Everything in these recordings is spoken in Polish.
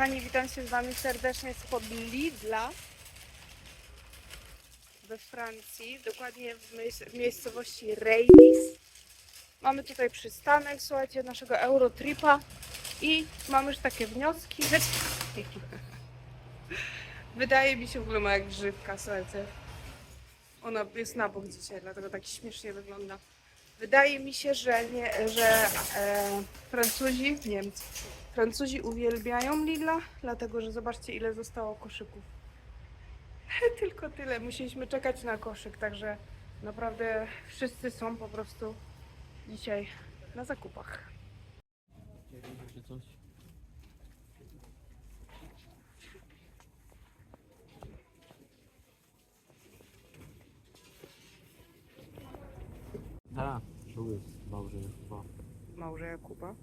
kochani, witam się z Wami serdecznie spod Lidla we Francji, dokładnie w, w miejscowości Reims. Mamy tutaj przystanek, słuchajcie, naszego Eurotripa i mamy już takie wnioski. Wydaje mi się w ogóle ma jak grzywka, słuchajcie. Ona jest na bok dzisiaj, dlatego tak śmiesznie wygląda. Wydaje mi się, że, nie, że e, Francuzi, Niemcy, Francuzi uwielbiają Lidla, dlatego że zobaczcie ile zostało koszyków. Tylko tyle, musieliśmy czekać na koszyk, także naprawdę wszyscy są po prostu dzisiaj na zakupach. Tak, tu jest małże chyba. Małże Jakuba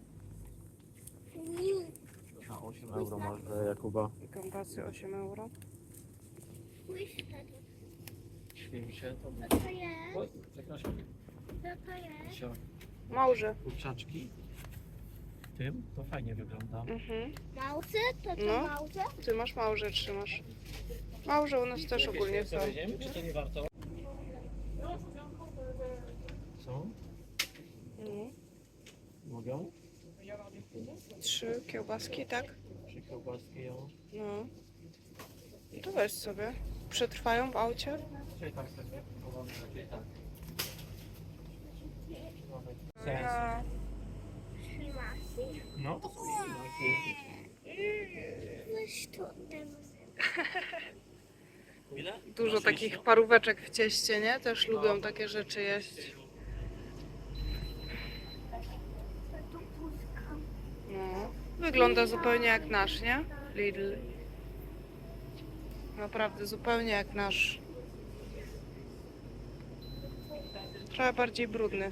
Na 8 euro małże Jakuba. i kąpasy 8 euro. 90 to Co to jest? Oj, przepraszam. Co to jest? Sio. Małże. Kurczaczki. Tym to fajnie wygląda. Mhm. Małże? To to No. małże? Ty masz małże, trzymasz. Małże u nas też ogólnie są. Czy to nie warto? Co? Mhm. Mogą? Trzy kiełbaski, tak? Czy kiełbaski ją? No. No To weź sobie. Przetrwają w aucie? Czy tak sobie? Raczej tak. No. Weź to Ile? Dużo takich paróweczek w cieście, nie? Też lubią takie rzeczy jeść. Tu puska. No. Wygląda zupełnie jak nasz, nie? Lidl. Naprawdę zupełnie jak nasz. Trochę bardziej brudny.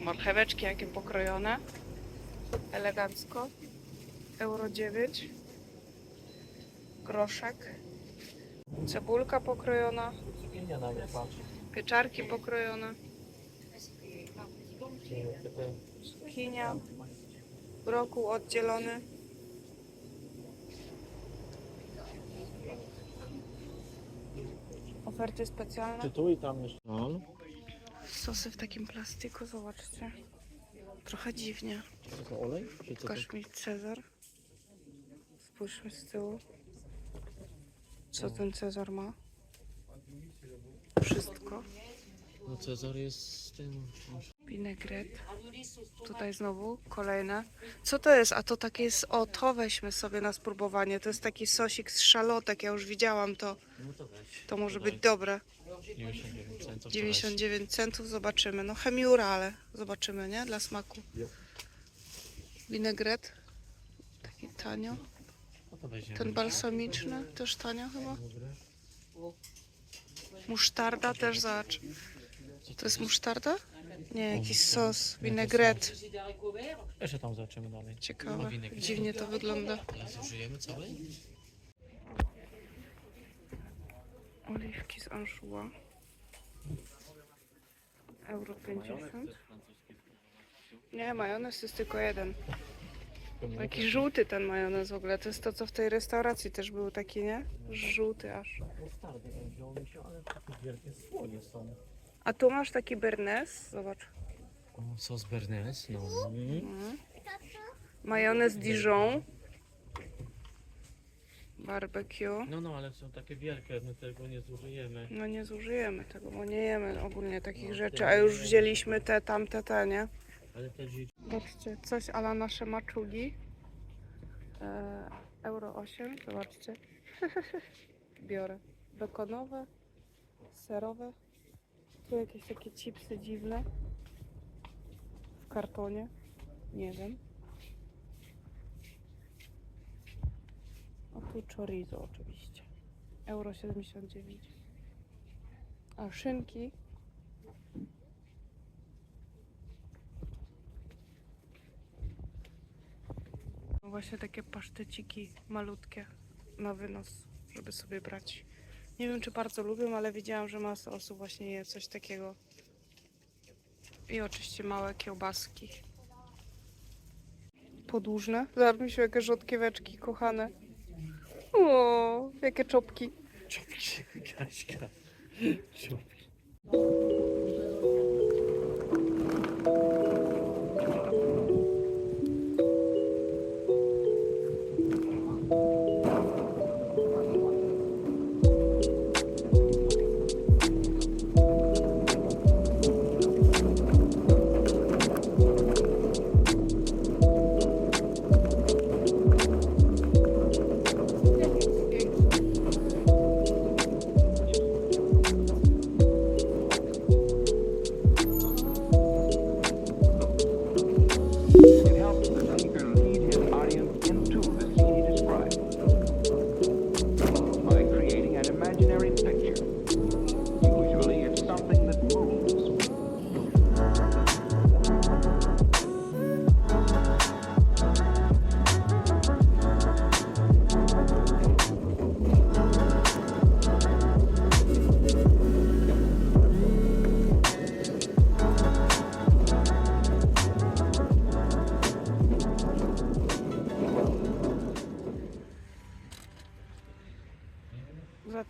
Marcheweczki jakie pokrojone. Elegancko. Euro 9. Groszek. Cebulka pokrojona. Pieczarki pokrojone. Cukinia. Brokuł oddzielony. Oferty specjalne. Czy tu i tam jeszcze? No. Sosy w takim plastiku, zobaczcie. Trochę dziwnie. To olej? Czy co to? Pokaż mi Cezar. Spójrzmy z tyłu. Co ten Cezar ma? Wszystko. No Cezar jest z tym... Vinegret. Tutaj znowu kolejne. Co to jest? A to takie jest. O, to weźmy sobie na spróbowanie. To jest taki sosik z szalotek. Ja już widziałam to. No to weź. To może być dobre. 99 centów. 99 centów, zobaczymy. No chemiura, ale zobaczymy, nie? Dla smaku. Jo. Vinegret. Taki tanio. No to weźmiemy. Ten balsamiczny też tanio chyba. Musztarda też zobacz. To jest musztarda? Nie, jakiś sos. Vinegret. Jeszcze tam zobaczymy dalej. Ciekawe. Winegret. Dziwnie to wygląda. Oliwki z anchois. Euro 50. Nie, majonez jest tylko jeden. Taki żółty ten majonez w ogóle. To jest to, co w tej restauracji też był taki, nie? Żółty aż. Mustardy bym wziął mi się, ale takie wielkie słonie są. A tu masz taki bernes. Zobacz. O, sos Bernes, no. Mhm. Majonez Dijon. Barbecue. No, no, ale są takie wielkie, my tego nie zużyjemy. No nie zużyjemy tego, bo nie jemy ogólnie takich No, rzeczy, a już wzięliśmy te, tamte, te, nie? Ale te dzieci... Zobaczcie, coś ala nasze maczugi. E, Euro 8, zobaczcie. Biorę. Bekonowe, serowe. Tu jakieś takie chipsy dziwne. W kartonie. Nie wiem. A tu chorizo oczywiście. Euro 79. A szynki No Właśnie takie paszteciki malutkie na wynos, żeby sobie brać. Nie wiem, czy bardzo lubię, ale widziałam, że masa osób właśnie je coś takiego. I oczywiście małe kiełbaski. podłużne. Zobacz, jakie rzodkieweczki kochane. O, jakie czopki. Czopki, Kaśka. Czopki.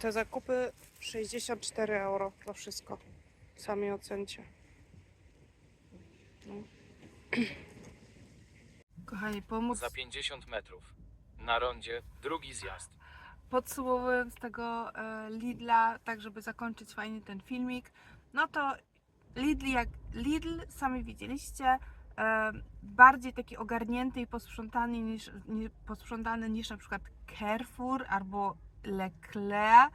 Te zakupy 64 euro to wszystko. Sami ocencie. No. Kochani, pomóc Za 50 metrów. Na rondzie drugi zjazd. podsumowując tego e, Lidla, tak żeby zakończyć fajnie ten filmik, no to Lidl jak Lidl, sami widzieliście, e, bardziej taki ogarnięty i posprzątany niż, nie, posprzątany niż na przykład Carrefour albo Leclerc.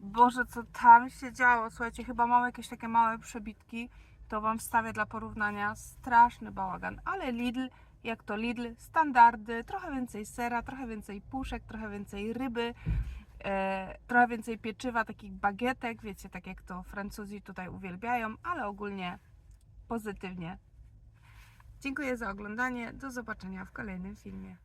Boże, co tam się działo? Słuchajcie, chyba mam jakieś takie małe przebitki, to Wam wstawię dla porównania. Straszny bałagan, ale Lidl, jak to Lidl, standardy, trochę więcej sera, trochę więcej puszek, trochę więcej ryby, e, trochę więcej pieczywa, takich bagietek, wiecie, tak jak to Francuzi tutaj uwielbiają, ale ogólnie pozytywnie. Dziękuję za oglądanie, do zobaczenia w kolejnym filmie.